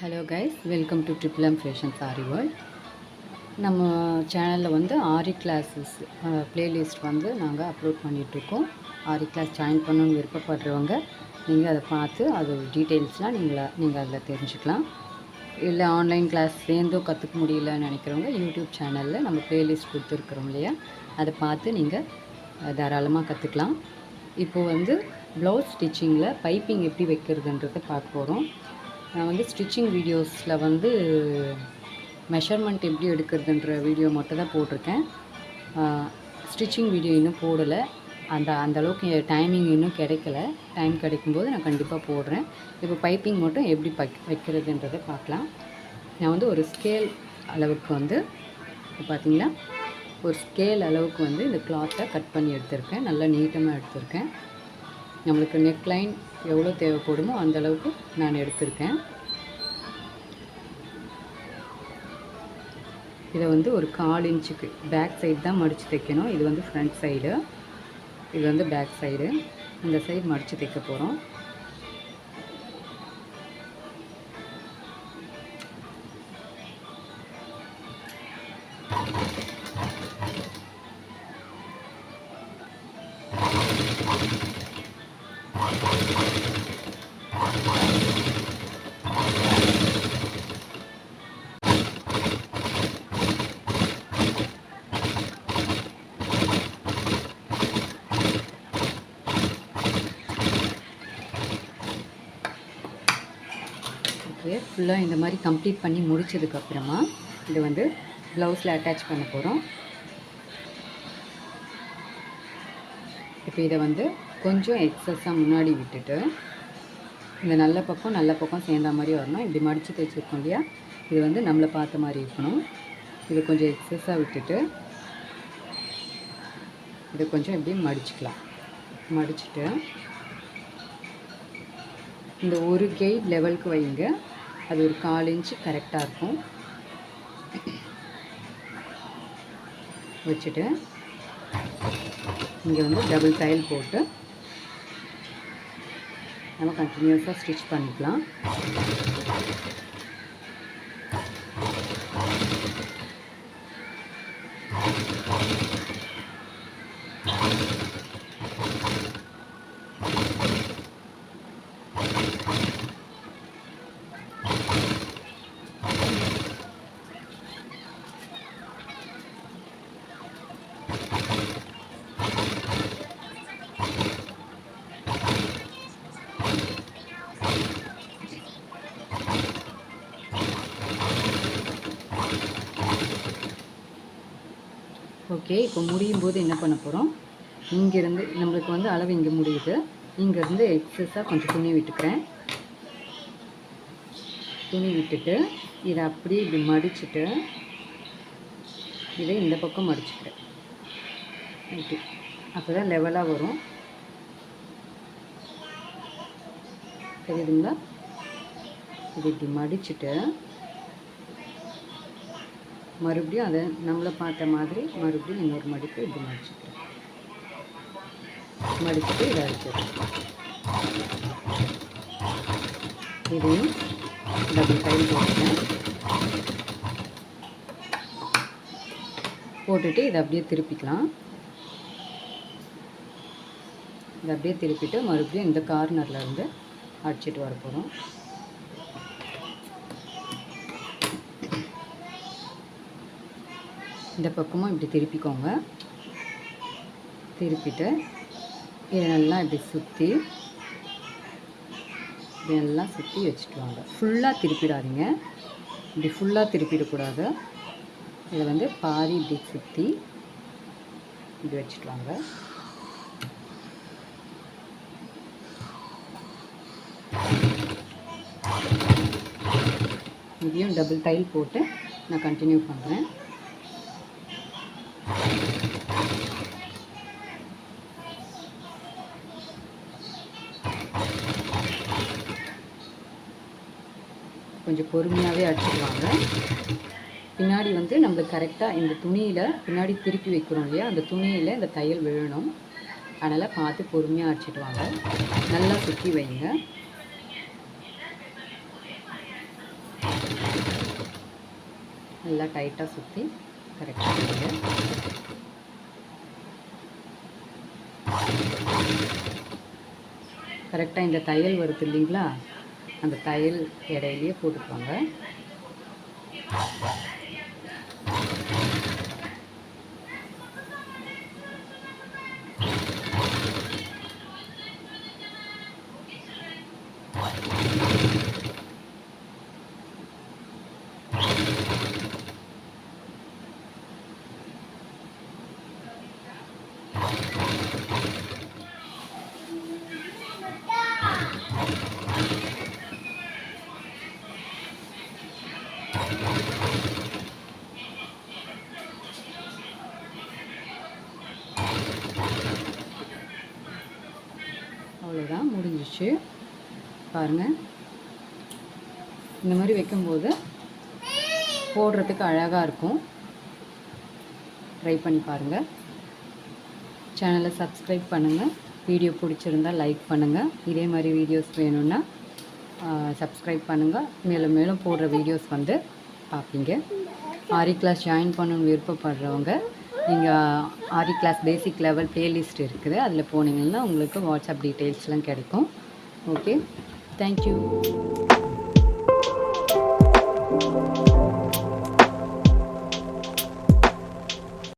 Hello guys welcome to triple M fashion sari world நம்ம சேனலில் வந்து ஆரி கிளாஸஸ் ப்ளேலிஸ்ட் வந்து நாங்கள் அப்லோட் பண்ணிகிட்ருக்கோம் ஆரி கிளாஸ் ஜாயின் பண்ணணும்னு விருப்பப்படுறவங்க நீங்கள் அதை பார்த்து அது டீட்டெயில்ஸ்லாம் நீங்கள் நீங்கள் அதில் தெரிஞ்சுக்கலாம். இல்லை ஆன்லைன் கிளாஸ் சேர்ந்தும் கற்றுக்க முடியலன்னு நினைக்கிறவங்க யூடியூப் சேனலில் நம்ம ப்ளேலிஸ்ட் கொடுத்துருக்குறோம் இல்லையா? அதை பார்த்து நீங்கள் தாராளமாக கற்றுக்கலாம் இப்போது வந்து ப்ளவுஸ் ஸ்டிச்சிங்கில் பைப்பிங் எப்படி வைக்கிறதுன்றதை பார்க்க போகிறோம் நான் வந்து ஸ்டிச்சிங் வீடியோஸில் வந்து மெஷர்மெண்ட் எப்படி எடுக்கிறதுன்ற வீடியோ மட்டும் தான் போட்டிருக்கேன் ஸ்டிச்சிங் வீடியோ இன்னும் போடலை. அந்த அந்த அளவுக்கு டைமிங் இன்னும் கிடைக்கல. டைம் கிடைக்கும்போது நான் கண்டிப்பாக போடுறேன். இப்போ பைப்பிங் மட்டும் எப்படி பக் வைக்கிறதுன்றதை பார்க்கலாம். நான் வந்து ஒரு ஸ்கேல் அளவுக்கு வந்து இப்போ பார்த்திங்கன்னா ஒரு ஸ்கேல் அளவுக்கு வந்து இந்த கிளாத்தை கட் பண்ணி எடுத்திருக்கேன். நல்லா நீட்டமாக எடுத்திருக்கேன். நம்மளுக்கு நெக்லைன் எவ்வளோ தேவைப்படுமோ அந்த அளவுக்கு நான் எடுத்திருக்கேன். இதை வந்து ஒரு கால் இன்ச்சுக்கு பேக் சைடு தான் மடித்து தைக்கணும். இது வந்து ஃப்ரண்ட் சைடு. இது வந்து பேக் சைடு. இந்த சைடு மடித்து தைக்க போகிறோம் ஓகே ஃபுல்லாக இந்த மாதிரி கம்ப்ளீட் பண்ணி முடித்ததுக்கப்புறமா இது வந்து ப்ளவுஸில் அட்டாச் பண்ண போகிறோம் இப்போ இதை வந்து கொஞ்சம் எக்ஸஸாக முன்னாடி விட்டுட்டு இந்த நல்ல பக்கம் நல்ல பக்கம் சேர்ந்த மாதிரி வரணும். இப்படி மடித்து தைச்சிருக்கோம் இல்லையா? இது வந்து நம்மளை பார்த்த மாதிரி இருக்கணும். இது கொஞ்சம் எக்ஸஸாக விட்டுட்டு இதை கொஞ்சம் இப்படி மடிச்சுக்கலாம். மடிச்சுட்டு இந்த ஒரு கெயிட் லெவலுக்கு வைங்க அது ஒரு கால் இன்ச்சு கரெக்டாக இருக்கும். வச்சுட்டு இங்கே வந்து டபுள் தையல் போட்டு நம்ம கண்டினியூஸாக ஸ்டிச் பண்ணிக்கலாம் ஓகே இப்போ முடியும் போது என்ன பண்ண போகிறோம் இங்கேருந்து நம்மளுக்கு வந்து அளவு இங்கே முடியுது. இங்கேருந்து எக்ஸஸாக கொஞ்சம் துணி விட்டுக்கிறேன். துணி விட்டுட்டு இதை அப்படியே இப்படி மடிச்சுட்டு இதை இந்த பக்கம் மடிச்சுக்கிறேன். ஓகே அப்போ தான் லெவலாக வரும். தெரியுதுங்களா? இது இப்படி மடிச்சுட்டு மறுபடியும் அதை நம்மளை பார்த்த மாதிரி மறுபடியும் இன்னொரு மடிப்பு இப்படி மடிச்சுக்கிறேன் மடிச்சுட்டு இதை அடிச்சிடுறேன் இதையும் டபுள் டைம் போட்டுட்டேன். போட்டுட்டு இதை அப்படியே திருப்பிக்கலாம். இதை அப்படியே திருப்பிட்டு மறுபடியும் இந்த கார்னரில் இருந்து அடிச்சிட்டு வர போகிறோம் இந்த பக்கமும் இப்படி திருப்பிக்கோங்க. திருப்பிட்டு இதை நல்லா இப்படி சுற்றி இதெல்லாம் சுற்றி வச்சுட்டு வாங்க. ஃபுல்லாக திருப்பிடாதீங்க. இப்படி ஃபுல்லாக திருப்பிடக்கூடாது. இதை வந்து பாதி இப்படி சுற்றி இப்படி வச்சுட்டு வாங்க. இதையும் டபுள் டைல் போட்டு நான் கண்டினியூ பண்ணுறேன் கொஞ்சம் பொறுமையாகவே அடிச்சுக்குவாங்க. பின்னாடி வந்து நம்மளுக்கு கரெக்டாக இந்த துணியில் பின்னாடி திருப்பி வைக்கிறோம் இல்லையா? அந்த துணியில் இந்த தையல் விழணும். அதனால் பார்த்து பொறுமையாக அடிச்சிட்டு வாங்க நல்லா சுற்றி வைங்க. நல்லா டைட்டாக சுற்றி கரெக்டாக வைங்க. கரெக்டாக இந்த தையல் வருது இல்லைங்களா? அந்த தையல் இடையிலேயே போட்டுக்கோங்க அவ்வளோதான் முடிஞ்சிச்சு. பாருங்கள் இந்த மாதிரி வைக்கும்போது போடுறதுக்கு அழகாக இருக்கும். ட்ரை பண்ணி பாருங்கள் சேனலை சப்ஸ்கிரைப் பண்ணுங்கள் வீடியோ பிடிச்சிருந்தா லைக் பண்ணுங்கள் இதே மாதிரி வீடியோஸ் வேணும்னா சப்ஸ்கிரைப் பண்ணுங்கள் மேலும் மேலும் போடுற வீடியோஸ் வந்து பார்ப்பீங்க. ஆரி கிளாஸ் ஜாயின் பண்ணணும்னு விருப்பப்படுறவங்க நீங்கள் aari class basic level playlist இருக்குது. அதில் போனீங்கன்னா உங்களுக்கு வாட்ஸ்அப் டீட்டெயில்ஸ்லாம் கிடைக்கும். Okay thank you